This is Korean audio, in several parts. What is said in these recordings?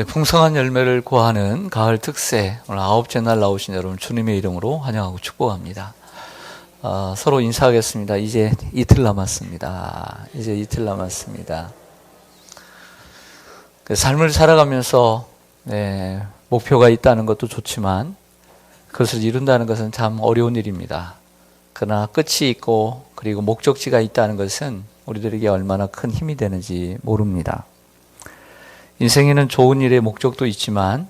네, 풍성한 열매를 구하는 가을 특세 오늘 아홉째 날 나오신 여러분 주님의 이름으로 환영하고 축복합니다. 어, 서로 인사하겠습니다. 이제 이틀 남았습니다. 이제 이틀 남았습니다. 그 삶을 살아가면서 네, 목표가 있다는 것도 좋지만 그것을 이룬다는 것은 참 어려운 일입니다. 그러나 끝이 있고 그리고 목적지가 있다는 것은 우리들에게 얼마나 큰 힘이 되는지 모릅니다. 인생에는 좋은 일의 목적도 있지만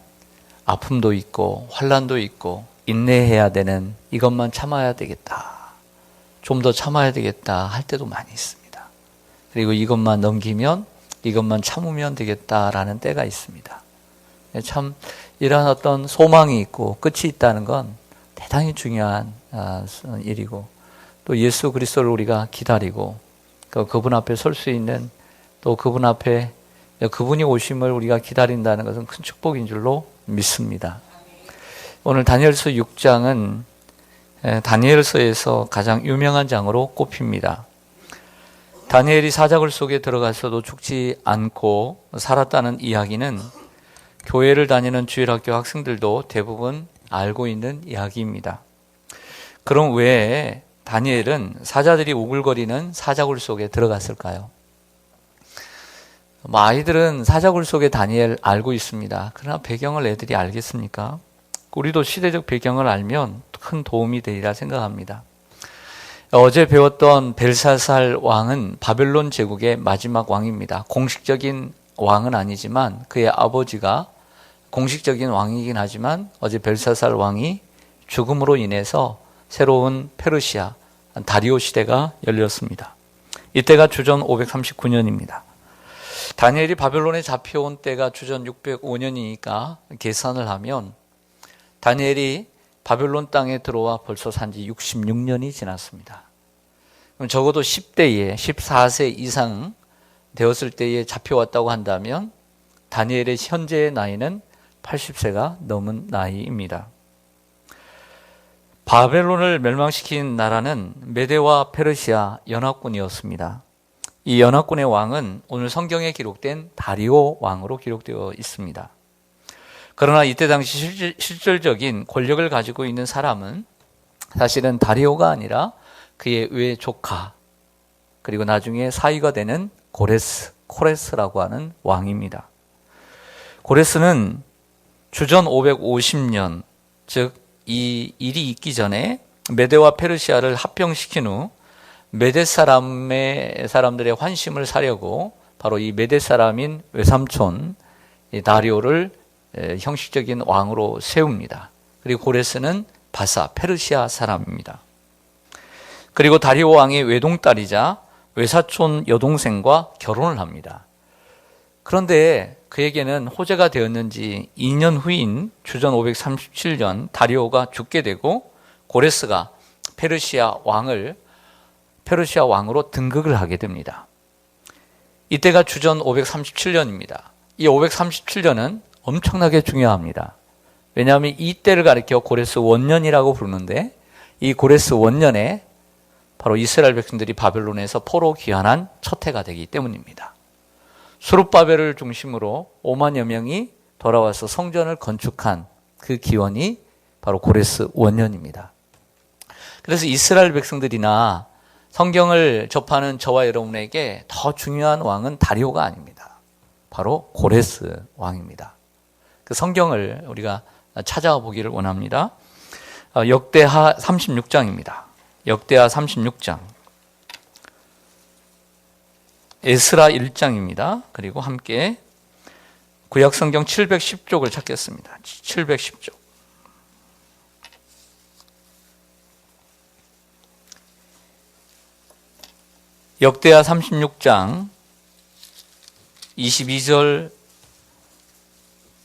아픔도 있고 환란도 있고 인내해야 되는 이것만 참아야 되겠다. 좀 더 참아야 되겠다 할 때도 많이 있습니다. 그리고 이것만 넘기면 이것만 참으면 되겠다라는 때가 있습니다. 참 이러한 어떤 소망이 있고 끝이 있다는 건 대단히 중요한 아, 일이고 또 예수 그리스도를 우리가 기다리고 그 그분 앞에 설 수 있는 또 그분 앞에 그분이 오심을 우리가 기다린다는 것은 큰 축복인 줄로 믿습니다. 오늘 다니엘서 6장은 다니엘서에서 가장 유명한 장으로 꼽힙니다. 다니엘이 사자굴 속에 들어가서도 죽지 않고 살았다는 이야기는 교회를 다니는 주일학교 학생들도 대부분 알고 있는 이야기입니다. 그럼 왜 다니엘은 사자들이 우글거리는 사자굴 속에 들어갔을까요? 뭐 아이들은 사자굴 속에 다니엘 알고 있습니다. 그러나 배경을 애들이 알겠습니까? 우리도 시대적 배경을 알면 큰 도움이 되리라 생각합니다. 어제 배웠던 벨사살 왕은 바벨론 제국의 마지막 왕입니다. 공식적인 왕은 아니지만 그의 아버지가 공식적인 왕이긴 하지만 어제 벨사살 왕이 죽음으로 인해서 새로운 페르시아 다리오 시대가 열렸습니다. 이때가 주전 539년입니다. 다니엘이 바벨론에 잡혀온 때가 주전 605년이니까 계산을 하면 다니엘이 바벨론 땅에 들어와 벌써 산지 66년이 지났습니다. 그럼 적어도 10대에 14세 이상 되었을 때에 잡혀왔다고 한다면 다니엘의 현재의 나이는 80세가 넘은 나이입니다. 바벨론을 멸망시킨 나라는 메데와 페르시아 연합군이었습니다. 이 연합군의 왕은 오늘 성경에 기록된 다리오 왕으로 기록되어 있습니다. 그러나 이때 당시 실질 적인 권력을 가지고 있는 사람은 사실은 다리오가 아니라 그의 외 조카 그리고 나중에 사위가 되는 고레스, 코레스라고 하는 왕입니다. 고레스는 주전 550년 즉 이 일이 있기 전에 메데와 페르시아를 합병시킨 후 메데 사람의 사람들의 환심을 사려고 바로 이 메데 사람인 외삼촌 다리오를 형식적인 왕으로 세웁니다. 그리고 고레스는 바사 페르시아 사람입니다. 그리고 다리오 왕의 외동딸이자 외사촌 여동생과 결혼을 합니다. 그런데 그에게는 호재가 되었는지 2년 후인 주전 537년 다리오가 죽게 되고 고레스가 페르시아 왕을 페르시아 왕으로 등극을 하게 됩니다. 이때가 주전 537년입니다. 이 537년은 엄청나게 중요합니다. 왜냐하면 이 때를 가리켜 고레스 원년이라고 부르는데 이 고레스 원년에 바로 이스라엘 백성들이 바벨론에서 포로 귀환한 첫 해가 되기 때문입니다. 수룹바벨을 중심으로 5만여 명이 돌아와서 성전을 건축한 그 기원이 바로 고레스 원년입니다. 그래서 이스라엘 백성들이나 성경을 접하는 저와 여러분에게 더 중요한 왕은 다리오가 아닙니다. 바로 고레스 왕입니다. 그 성경을 우리가 찾아보기를 원합니다. 어, 역대하 36장입니다. 역대하 36장. 에스라 1장입니다. 그리고 함께 구약성경 710쪽을 찾겠습니다. 710쪽. 역대하 36장 22절부터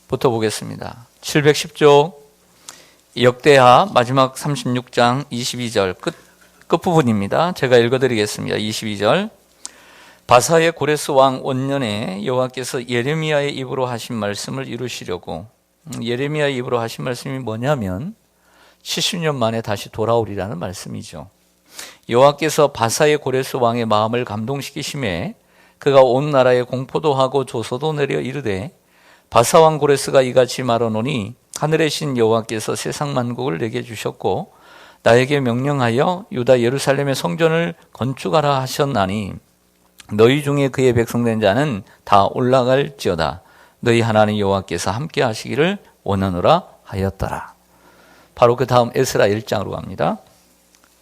보겠습니다. 710쪽 역대하 마지막 36장 22절 끝, 끝부분입니다. 제가 읽어드리겠습니다. 22절 바사의 고레스 왕 원년에 여호와께서 예레미야의 입으로 하신 말씀을 이루시려고 음, 예레미야의 입으로 하신 말씀이 뭐냐면 70년 만에 다시 돌아오리라는 말씀이죠. 여호와께서 바사의 고레스 왕의 마음을 감동시키심에 그가 온 나라에 공포도 하고 조서도 내려 이르되 바사 왕 고레스가 이같이 말하노니 하늘의 신 여호와께서 세상 만국을 내게 주셨고 나에게 명령하여 유다 예루살렘의 성전을 건축하라 하셨나니 너희 중에 그의 백성된 자는 다 올라갈지어다 너희 하나님 여호와께서 함께 하시기를 원하노라 하였더라. 바로 그 다음 에스라 1장으로 갑니다.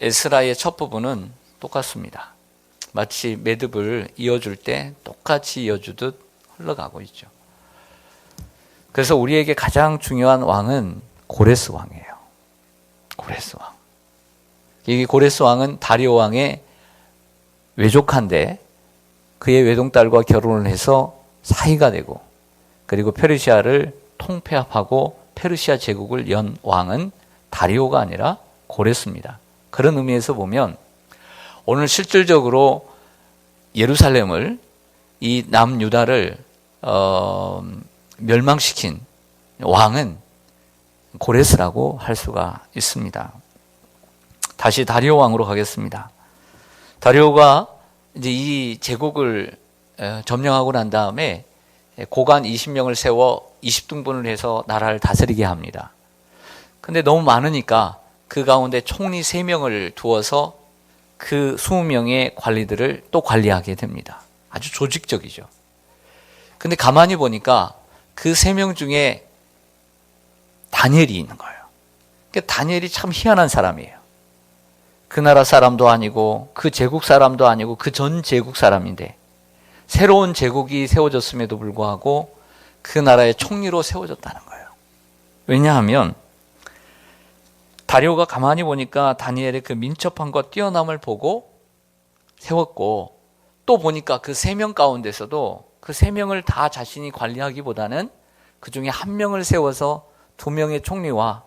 에스라의 첫 부분은 똑같습니다. 마치 매듭을 이어줄 때 똑같이 이어주듯 흘러가고 있죠. 그래서 우리에게 가장 중요한 왕은 고레스 왕이에요. 고레스 왕. 이 고레스 왕은 다리오 왕의 외족한데 그의 외동딸과 결혼을 해서 사이가 되고 그리고 페르시아를 통폐합하고 페르시아 제국을 연 왕은 다리오가 아니라 고레스입니다. 그런 의미에서 보면 오늘 실질적으로 예루살렘을 이 남유다를 어, 멸망시킨 왕은 고레스라고 할 수가 있습니다. 다시 다리오 왕으로 가겠습니다. 다리오가 이제 이 제국을 점령하고 난 다음에 고관 20명을 세워 20등분을 해서 나라를 다스리게 합니다. 근데 너무 많으니까 그 가운데 총리 3명을 두어서 그 20명의 관리들을 또 관리하게 됩니다. 아주 조직적이죠. 근데 가만히 보니까 그세명 중에 다니엘이 있는 거예요. 그러니까 다니엘이 참 희한한 사람이에요. 그 나라 사람도 아니고 그 제국 사람도 아니고 그 전 제국 사람인데 새로운 제국이 세워졌음에도 불구하고 그 나라의 총리로 세워졌다는 거예요. 왜냐하면 다리오가 가만히 보니까 다니엘의 그 민첩함과 뛰어남을 보고 세웠고 또 보니까 그 세 명 가운데서도 그 세 명을 다 자신이 관리하기보다는 그 중에 한 명을 세워서 두 명의 총리와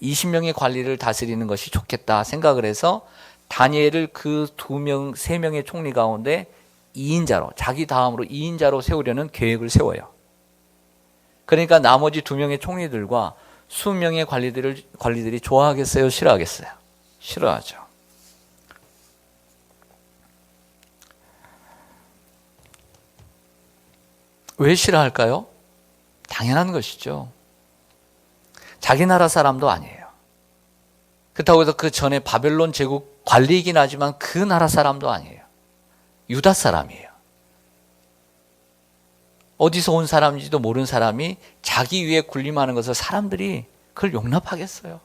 20명의 관리를 다스리는 것이 좋겠다 생각을 해서 다니엘을 그 두 명, 세 명의 총리 가운데 2인자로, 자기 다음으로 2인자로 세우려는 계획을 세워요. 그러니까 나머지 두 명의 총리들과 수명의 관리들을, 관리들이 좋아하겠어요? 싫어하겠어요? 싫어하죠. 왜 싫어할까요? 당연한 것이죠. 자기 나라 사람도 아니에요. 그렇다고 해서 그 전에 바벨론 제국 관리이긴 하지만 그 나라 사람도 아니에요. 유다 사람이에요. 어디서 온 사람인지도 모르는 사람이 자기 위에 군림하는 것을 사람들이 그걸 용납하겠어요.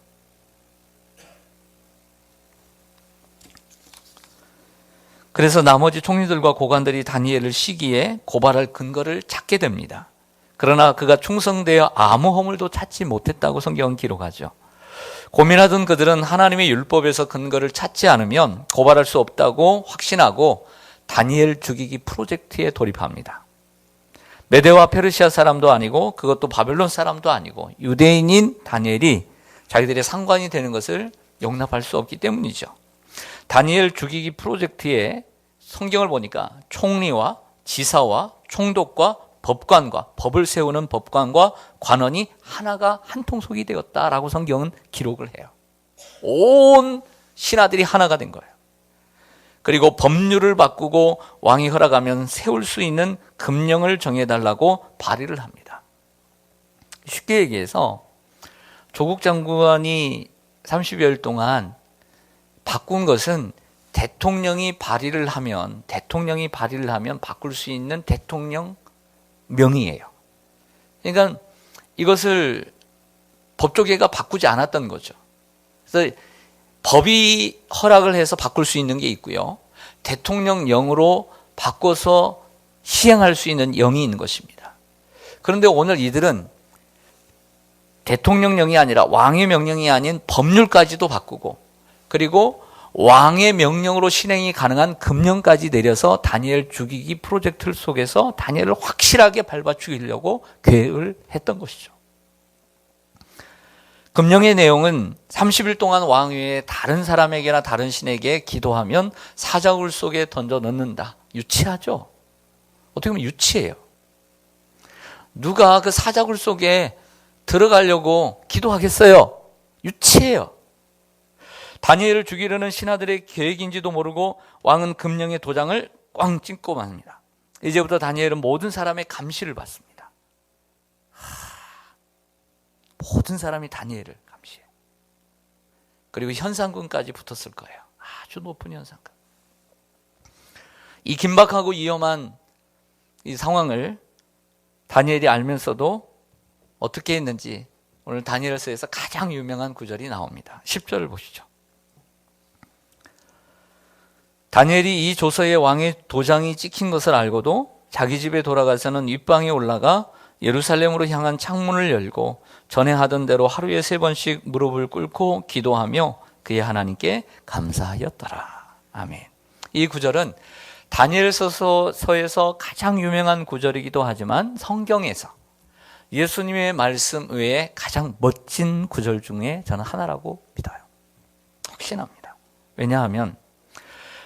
그래서 나머지 총리들과 고관들이 다니엘을 시기에 고발할 근거를 찾게 됩니다. 그러나 그가 충성되어 아무 허물도 찾지 못했다고 성경은 기록하죠. 고민하던 그들은 하나님의 율법에서 근거를 찾지 않으면 고발할 수 없다고 확신하고 다니엘 죽이기 프로젝트에 돌입합니다. 메데와 페르시아 사람도 아니고 그것도 바벨론 사람도 아니고 유대인인 다니엘이 자기들의 상관이 되는 것을 용납할 수 없기 때문이죠. 다니엘 죽이기 프로젝트에 성경을 보니까 총리와 지사와 총독과 법관과 법을 세우는 법관과 관원이 하나가 한 통속이 되었다라고 성경은 기록을 해요. 온 신하들이 하나가 된 거예요. 그리고 법률을 바꾸고 왕이 허락하면 세울 수 있는 금령을 정해달라고 발의를 합니다. 쉽게 얘기해서 조국 장관이 30여일 동안 바꾼 것은 대통령이 발의를 하면 대통령이 발의를 하면 바꿀 수 있는 대통령 명의예요. 그러니까 이것을 법조계가 바꾸지 않았던 거죠. 그래서 법이 허락을 해서 바꿀 수 있는 게 있고요. 대통령령으로 바꿔서 시행할 수 있는 영이 있는 것입니다. 그런데 오늘 이들은 대통령령이 아니라 왕의 명령이 아닌 법률까지도 바꾸고 그리고 왕의 명령으로 실행이 가능한 금령까지 내려서 다니엘 죽이기 프로젝트를 속에서 다니엘을 확실하게 밟아 죽이려고 계획을 했던 것이죠. 금령의 내용은 30일 동안 왕 위에 다른 사람에게나 다른 신에게 기도하면 사자굴 속에 던져 넣는다. 유치하죠? 어떻게 보면 유치해요. 누가 그 사자굴 속에 들어가려고 기도하겠어요? 유치해요. 다니엘을 죽이려는 신하들의 계획인지도 모르고 왕은 금령의 도장을 꽝 찍고 맙니다. 이제부터 다니엘은 모든 사람의 감시를 받습니다. 모든 사람이 다니엘을 감시해. 그리고 현상군까지 붙었을 거예요. 아주 높은 현상군. 이 긴박하고 위험한 이 상황을 다니엘이 알면서도 어떻게 했는지 오늘 다니엘서에서 가장 유명한 구절이 나옵니다. 10절을 보시죠. 다니엘이 이 조서에 왕의 도장이 찍힌 것을 알고도 자기 집에 돌아가서는 윗방에 올라가 예루살렘으로 향한 창문을 열고 전에 하던 대로 하루에 세 번씩 무릎을 꿇고 기도하며 그의 하나님께 감사하였더라. 아멘. 이 구절은 다니엘서서에서 가장 유명한 구절이기도 하지만 성경에서 예수님의 말씀 외에 가장 멋진 구절 중에 저는 하나라고 믿어요. 확신합니다. 왜냐하면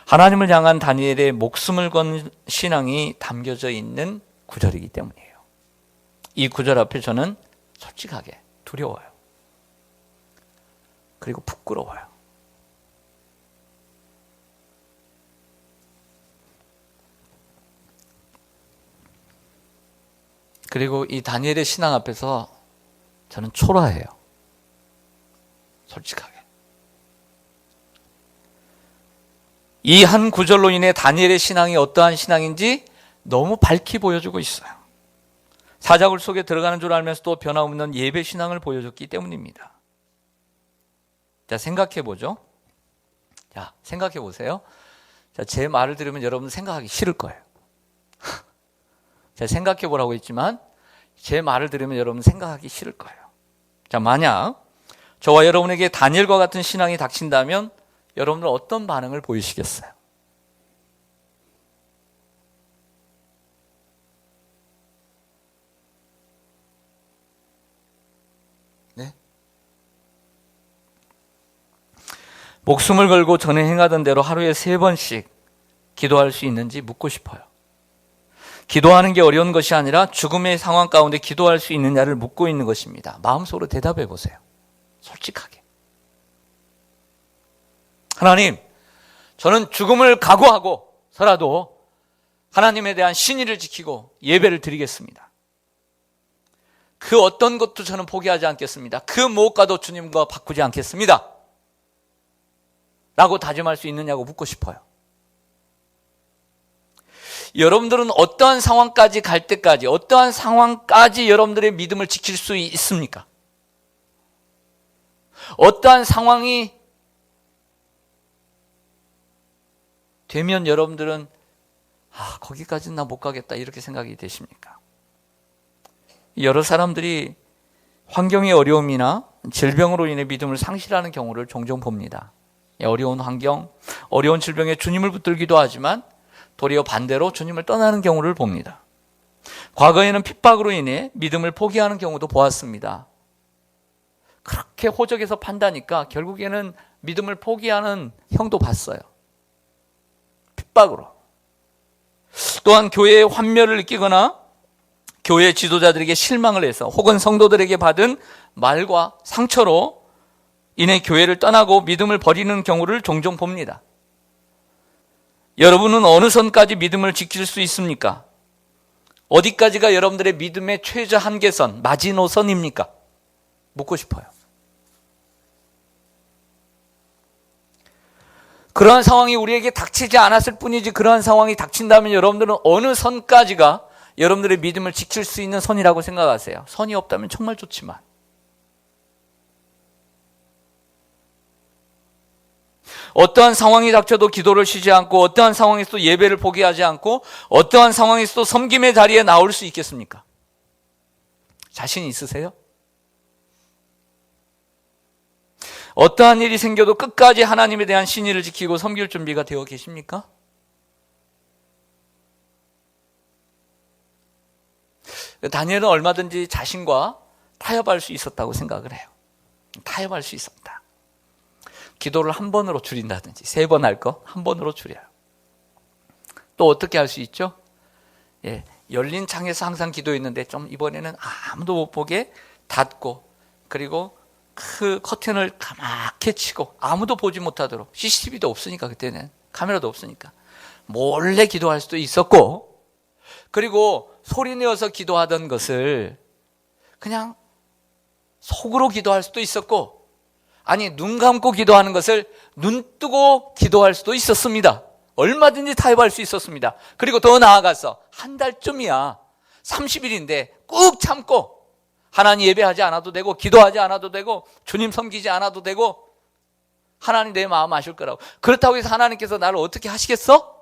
하나님을 향한 다니엘의 목숨을 건 신앙이 담겨져 있는 구절이기 때문이에요. 이 구절 앞에 저는 솔직하게 두려워요. 그리고 부끄러워요. 그리고 이 다니엘의 신앙 앞에서 저는 초라해요. 솔직하게. 이 한 구절로 인해 다니엘의 신앙이 어떠한 신앙인지 너무 밝히 보여주고 있어요. 사자굴 속에 들어가는 줄 알면서도 변함없는 예배 신앙을 보여줬기 때문입니다. 자, 생각해 보죠. 자, 생각해 보세요. 자, 제 말을 들으면 여러분 생각하기 싫을 거예요. 제가 생각해 보라고 했지만 제 말을 들으면 여러분 생각하기 싫을 거예요. 자, 만약 저와 여러분에게 다니엘과 같은 신앙이 닥친다면 여러분은 어떤 반응을 보이시겠어요? 목숨을 걸고 전에 행하던 대로 하루에 세 번씩 기도할 수 있는지 묻고 싶어요. 기도하는 게 어려운 것이 아니라 죽음의 상황 가운데 기도할 수 있느냐를 묻고 있는 것입니다. 마음속으로 대답해 보세요. 솔직하게. 하나님, 저는 죽음을 각오하고서라도 하나님에 대한 신의를 지키고 예배를 드리겠습니다. 그 어떤 것도 저는 포기하지 않겠습니다. 그 무엇과도 주님과 바꾸지 않겠습니다. 라고 다짐할 수 있느냐고 묻고 싶어요. 여러분들은 어떠한 상황까지 갈 때까지, 어떠한 상황까지 여러분들의 믿음을 지킬 수 있습니까? 어떠한 상황이 되면 여러분들은 아, 거기까지는 나 못 가겠다 이렇게 생각이 되십니까? 여러 사람들이 환경의 어려움이나 질병으로 인해 믿음을 상실하는 경우를 종종 봅니다. 어려운 환경, 어려운 질병에 주님을 붙들기도 하지만 도리어 반대로 주님을 떠나는 경우를 봅니다. 과거에는 핍박으로 인해 믿음을 포기하는 경우도 보았습니다. 그렇게 호적에서 판다니까 결국에는 믿음을 포기하는 형도 봤어요. 핍박으로. 또한 교회의 환멸을 느끼거나 교회 지도자들에게 실망을 해서 혹은 성도들에게 받은 말과 상처로 인해 교회를 떠나고 믿음을 버리는 경우를 종종 봅니다. 여러분은 어느 선까지 믿음을 지킬 수 있습니까? 어디까지가 여러분들의 믿음의 최저 한계선, 마지노선입니까? 묻고 싶어요. 그러한 상황이 우리에게 닥치지 않았을 뿐이지 그러한 상황이 닥친다면 여러분들은 어느 선까지가 여러분들의 믿음을 지킬 수 있는 선이라고 생각하세요? 선이 없다면 정말 좋지만 어떠한 상황이 닥쳐도 기도를 쉬지 않고 어떠한 상황에서도 예배를 포기하지 않고 어떠한 상황에서도 섬김의 자리에 나올 수 있겠습니까? 자신 있으세요? 어떠한 일이 생겨도 끝까지 하나님에 대한 신의를 지키고 섬길 준비가 되어 계십니까? 다니엘은 얼마든지 자신과 타협할 수 있었다고 생각을 해요. 타협할 수 있었다. 기도를 한 번으로 줄인다든지 세 번 할 거 한 번으로 줄여요. 또 어떻게 할 수 있죠? 예, 열린 창에서 항상 기도했는데 좀 이번에는 아무도 못 보게 닫고 그리고 그 커튼을 까맣게 치고 아무도 보지 못하도록 CCTV도 없으니까 그때는 카메라도 없으니까 몰래 기도할 수도 있었고 그리고 소리 내어서 기도하던 것을 그냥 속으로 기도할 수도 있었고 아니 눈 감고 기도하는 것을 눈 뜨고 기도할 수도 있었습니다. 얼마든지 타협할 수 있었습니다. 그리고 더 나아가서 한 달쯤이야 30일인데 꾹 참고 하나님 예배하지 않아도 되고 기도하지 않아도 되고 주님 섬기지 않아도 되고 하나님 내 마음 아실 거라고 그렇다고 해서 하나님께서 나를 어떻게 하시겠어?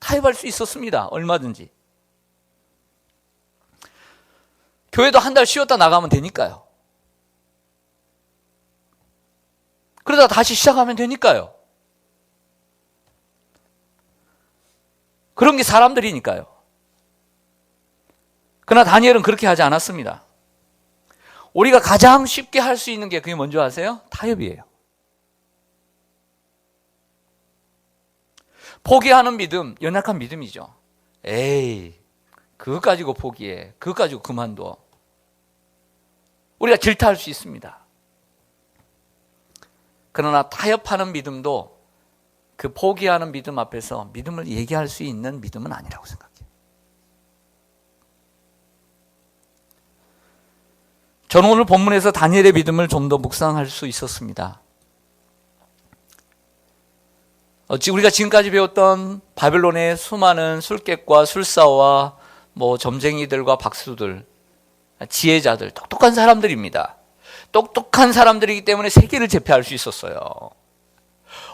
타협할 수 있었습니다. 얼마든지 교회도 한 달 쉬었다 나가면 되니까요. 그러다 다시 시작하면 되니까요. 그런 게 사람들이니까요. 그러나 다니엘은 그렇게 하지 않았습니다. 우리가 가장 쉽게 할 수 있는 게 그게 뭔지 아세요? 타협이에요. 포기하는 믿음, 연약한 믿음이죠. 에이, 그것 가지고 포기해. 그것 가지고 그만둬. 우리가 질타할 수 있습니다. 그러나 타협하는 믿음도 그 포기하는 믿음 앞에서 믿음을 얘기할 수 있는 믿음은 아니라고 생각해요. 저는 오늘 본문에서 다니엘의 믿음을 좀 더 묵상할 수 있었습니다. 우리가 지금까지 배웠던 바벨론의 수많은 술객과 술사와 뭐 점쟁이들과 박수들 지혜자들, 똑똑한 사람들입니다. 똑똑한 사람들이기 때문에 세계를 제패할 수 있었어요.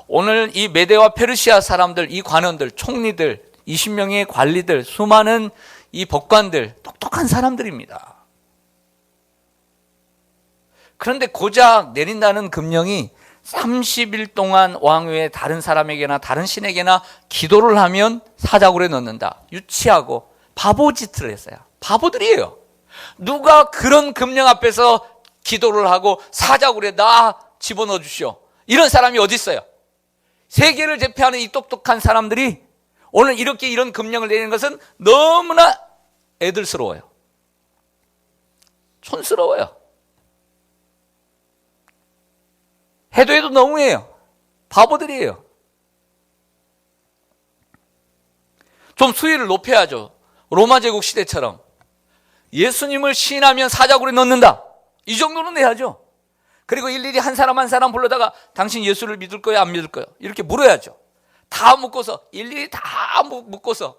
오늘 이 메데와 페르시아 사람들, 이 관원들, 총리들, 20명의 관리들, 수많은 이 법관들, 똑똑한 사람들입니다. 그런데 고작 내린다는 금령이 30일 동안 왕위에 다른 사람에게나 다른 신에게나 기도를 하면 사자굴에 넣는다. 유치하고 바보 짓을 했어요. 바보들이에요. 누가 그런 금령 앞에서 기도를 하고 사자굴에 나 집어넣어 주시오. 이런 사람이 어디 있어요? 세계를 대표하는 이 똑똑한 사람들이 오늘 이렇게 이런 금령을 내리는 것은 너무나 애들스러워요. 촌스러워요. 해도 해도 너무해요. 바보들이에요. 좀 수위를 높여야죠. 로마 제국 시대처럼. 예수님을 시인하면 사자굴에 넣는다. 이 정도는 내야죠. 그리고 일일이 한 사람 한 사람 불러다가 당신 예수를 믿을 거야 안 믿을 거야 이렇게 물어야죠. 다 묶어서 일일이 다 묶어서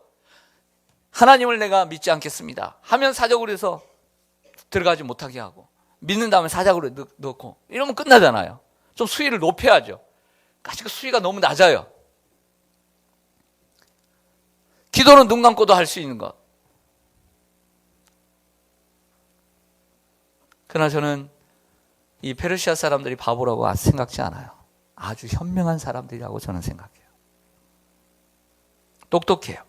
하나님을 내가 믿지 않겠습니다. 하면 사자굴에서 들어가지 못하게 하고 믿는 다음에 사자굴에 넣고 이러면 끝나잖아요. 좀 수위를 높여야죠. 아직 수위가 너무 낮아요. 기도는 눈 감고도 할 수 있는 것. 그러나 저는 이 페르시아 사람들이 바보라고 생각지 않아요. 아주 현명한 사람들이라고 저는 생각해요. 똑똑해요.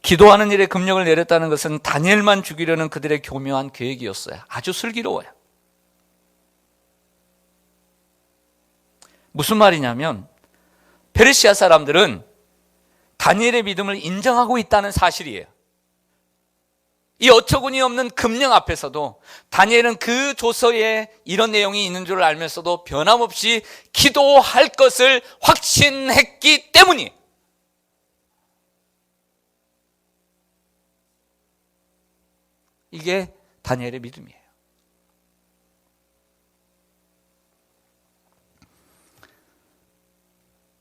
기도하는 일에 금령을 내렸다는 것은 다니엘만 죽이려는 그들의 교묘한 계획이었어요. 아주 슬기로워요. 무슨 말이냐면 페르시아 사람들은 다니엘의 믿음을 인정하고 있다는 사실이에요. 이 어처구니 없는 금령 앞에서도 다니엘은 그 조서에 이런 내용이 있는 줄 알면서도 변함없이 기도할 것을 확신했기 때문이 이게 다니엘의 믿음이에요.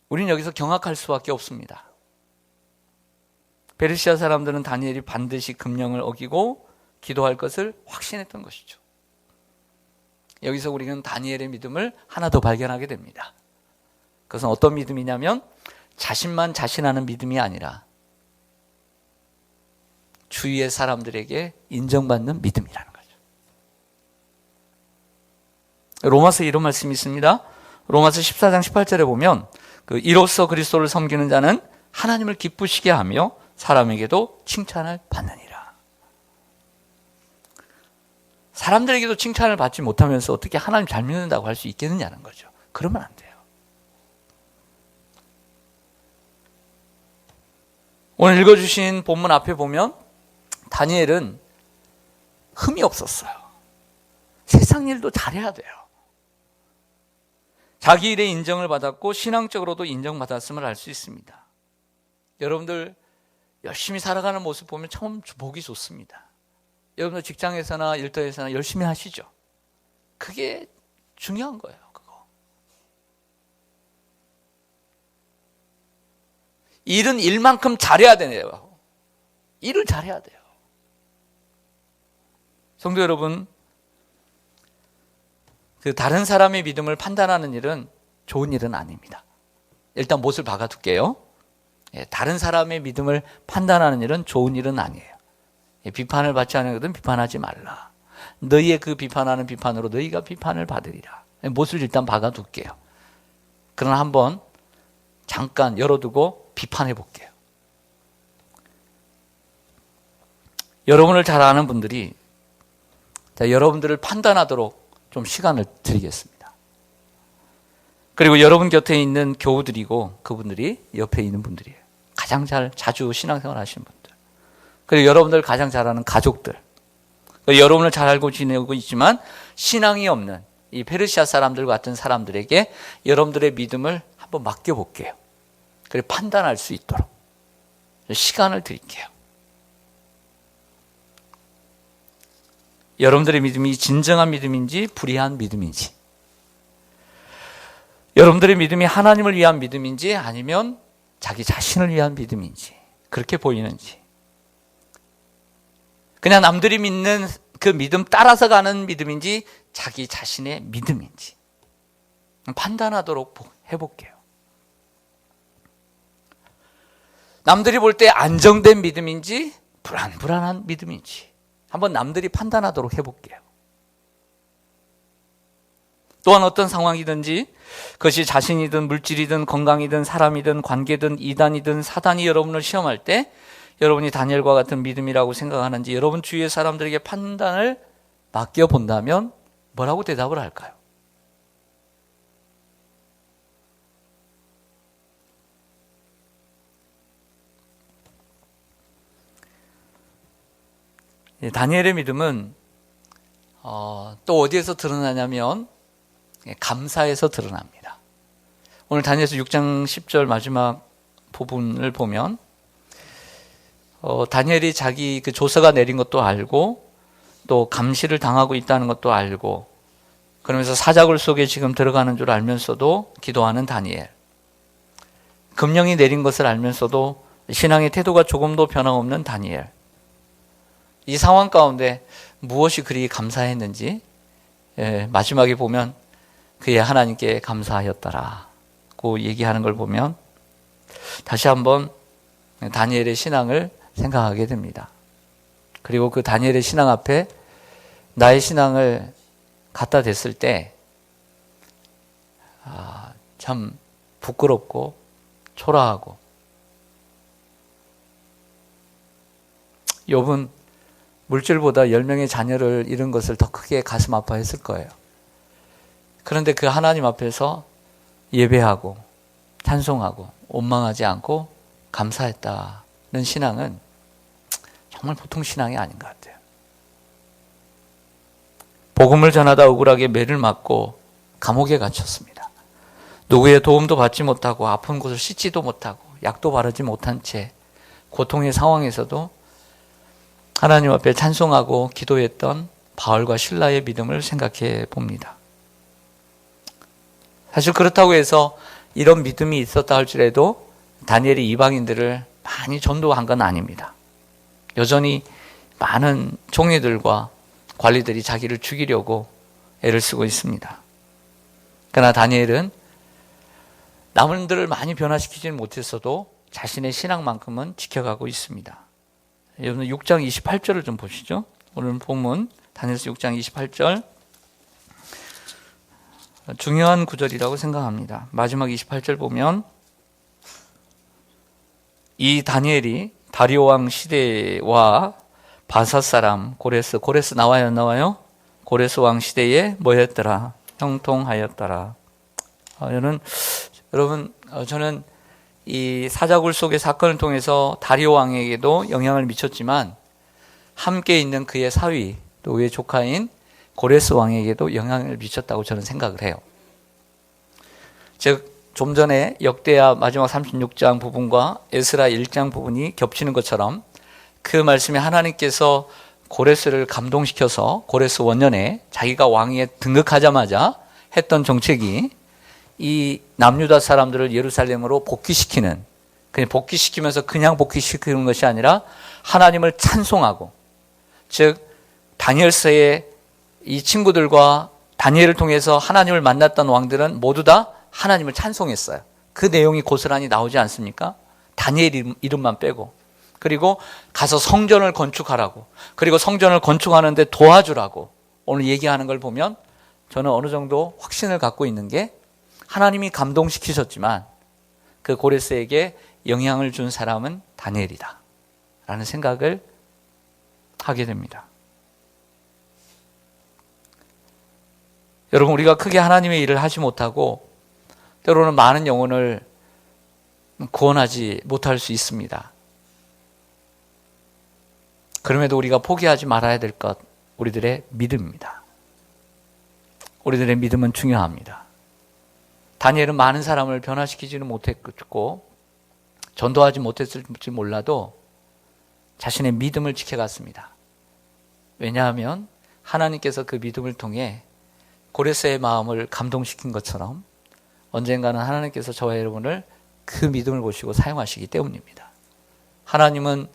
우리는 여기서 경악할 수밖에 없습니다. 베르시아 사람들은 다니엘이 반드시 금령을 어기고 기도할 것을 확신했던 것이죠. 여기서 우리는 다니엘의 믿음을 하나 더 발견하게 됩니다. 그것은 어떤 믿음이냐면 자신만 자신하는 믿음이 아니라 주위의 사람들에게 인정받는 믿음이라는 거죠. 로마서 이런 말씀이 있습니다. 로마서 14장 18절에 보면 그 이로써 그리스도를 섬기는 자는 하나님을 기쁘시게 하며 사람에게도 칭찬을 받느니라. 사람들에게도 칭찬을 받지 못하면서 어떻게 하나님 잘 믿는다고 할 수 있겠느냐는 거죠. 그러면 안 돼요. 오늘 읽어주신 본문 앞에 보면 다니엘은 흠이 없었어요. 세상 일도 잘해야 돼요. 자기 일의 인정을 받았고 신앙적으로도 인정받았음을 알 수 있습니다. 여러분들 열심히 살아가는 모습 보면 참 보기 좋습니다. 여러분들 직장에서나 일터에서나 열심히 하시죠. 그게 중요한 거예요. 그거. 일은 일만큼 잘해야 되네요. 일을 잘해야 돼요. 성도 여러분, 그 다른 사람의 믿음을 판단하는 일은 좋은 일은 아닙니다. 일단 못을 박아둘게요. 예, 다른 사람의 믿음을 판단하는 일은 좋은 일은 아니에요. 예, 비판을 받지 것은 비판하지 말라. 너희의 그 비판하는 비판으로 너희가 비판을 받으리라. 예, 못을 일단 박아둘게요. 그러나 한번 잠깐 열어두고 비판해 볼게요. 여러분을 잘 아는 분들이 자, 여러분들을 판단하도록 좀 시간을 드리겠습니다. 그리고 여러분 곁에 있는 교우들이고 그분들이 옆에 있는 분들이에요. 가장 잘 자주 신앙생활 하시는 분들. 그리고 여러분들 가장 잘 아는 가족들. 여러분을 잘 알고 지내고 있지만 신앙이 없는 이 페르시아 사람들 같은 사람들에게 여러분들의 믿음을 한번 맡겨 볼게요. 그리고 판단할 수 있도록 시간을 드릴게요. 여러분들의 믿음이 진정한 믿음인지 불의한 믿음인지 여러분들의 믿음이 하나님을 위한 믿음인지 아니면 자기 자신을 위한 믿음인지 그렇게 보이는지 그냥 남들이 믿는 그 믿음 따라서 가는 믿음인지 자기 자신의 믿음인지 판단하도록 해볼게요. 남들이 볼 때 안정된 믿음인지 불안불안한 믿음인지 한번 남들이 판단하도록 해볼게요. 또한 어떤 상황이든지 그것이 자신이든 물질이든 건강이든 사람이든 관계든 이단이든 사단이 여러분을 시험할 때 여러분이 다니엘과 같은 믿음이라고 생각하는지 여러분 주위의 사람들에게 판단을 맡겨 본다면 뭐라고 대답을 할까요? 다니엘의 믿음은 어, 또 어디에서 드러나냐면 감사에서 드러납니다. 오늘 다니엘서 6장 10절 마지막 부분을 보면 어, 다니엘이 자기 그 조서가 내린 것도 알고 또 감시를 당하고 있다는 것도 알고 그러면서 사자굴 속에 지금 들어가는 줄 알면서도 기도하는 다니엘. 금령이 내린 것을 알면서도 신앙의 태도가 조금도 변함없는 다니엘. 이 상황 가운데 무엇이 그리 감사했는지 예, 마지막에 보면 그의 하나님께 감사하였다라고 얘기하는 걸 보면 다시 한번 다니엘의 신앙을 생각하게 됩니다. 그리고 그 다니엘의 신앙 앞에 나의 신앙을 갖다 댔을 때, 아, 참 부끄럽고 초라하고, 욥은 물질보다 10명의 자녀를 잃은 것을 더 크게 가슴 아파했을 거예요. 그런데 그 하나님 앞에서 예배하고 찬송하고 원망하지 않고 감사했다는 신앙은 정말 보통 신앙이 아닌 것 같아요. 복음을 전하다 억울하게 매를 맞고 감옥에 갇혔습니다. 누구의 도움도 받지 못하고 아픈 곳을 씻지도 못하고 약도 바르지 못한 채 고통의 상황에서도 하나님 앞에 찬송하고 기도했던 바울과 신라의 믿음을 생각해 봅니다. 사실 그렇다고 해서 이런 믿음이 있었다 할지라도 다니엘이 이방인들을 많이 전도한 건 아닙니다. 여전히 많은 종이들과 관리들이 자기를 죽이려고 애를 쓰고 있습니다. 그러나 다니엘은 남들을 많이 변화시키지는 못했어도 자신의 신앙만큼은 지켜가고 있습니다. 여러분 6장 28절을 좀 보시죠. 오늘 본문 다니엘서 6장 28절 중요한 구절이라고 생각합니다. 마지막 28절 보면 이 다니엘이 다리오 왕 시대와 바사 사람 고레스 고레스 나와요 안 나와요? 고레스 왕 시대에 뭐였더라? 형통하였더라. 어, 저는 여러분 어, 저는 이 사자굴 속의 사건을 통해서 다리오 왕에게도 영향을 미쳤지만 함께 있는 그의 사위 또 그의 조카인 고레스 왕에게도 영향을 미쳤다고 저는 생각을 해요. 즉 좀 전에 역대하 마지막 36장 부분과 에스라 1장 부분이 겹치는 것처럼 그 말씀에 하나님께서 고레스를 감동시켜서 고레스 원년에 자기가 왕위에 등극하자마자 했던 정책이 이 남유다 사람들을 예루살렘으로 복귀시키는 그냥 복귀시키면서 그냥 복귀시키는 것이 아니라 하나님을 찬송하고 즉 다니엘서의 이 친구들과 다니엘을 통해서 하나님을 만났던 왕들은 모두 다 하나님을 찬송했어요. 그 내용이 고스란히 나오지 않습니까? 다니엘 이름- 이름만 빼고. 그리고 가서 성전을 건축하라고. 그리고 성전을 건축하는데 도와주라고. 오늘 얘기하는 걸 보면 저는 어느 정도 확신을 갖고 있는 게 하나님이 감동시키셨지만 그 고레스에게 영향을 준 사람은 다니엘이다. 라는 생각을 하게 됩니다. 여러분, 우리가 크게 하나님의 일을 하지 못하고 때로는 많은 영혼을 구원하지 못할 수 있습니다. 그럼에도 우리가 포기하지 말아야 될 것, 우리들의 믿음입니다. 우리들의 믿음은 중요합니다. 다니엘은 많은 사람을 변화시키지는 못했고, 전도하지 못했을지 몰라도 자신의 믿음을 지켜갔습니다. 왜냐하면 하나님께서 그 믿음을 통해 고레스의 마음을 감동시킨 것처럼 언젠가는 하나님께서 저와 여러분을 그 믿음을 보시고 사용하시기 때문입니다. 하나님은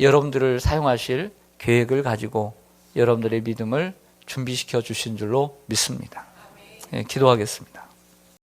여러분들을 사용하실 계획을 가지고 여러분들의 믿음을 준비시켜 주신 줄로 믿습니다. 예, 기도하겠습니다.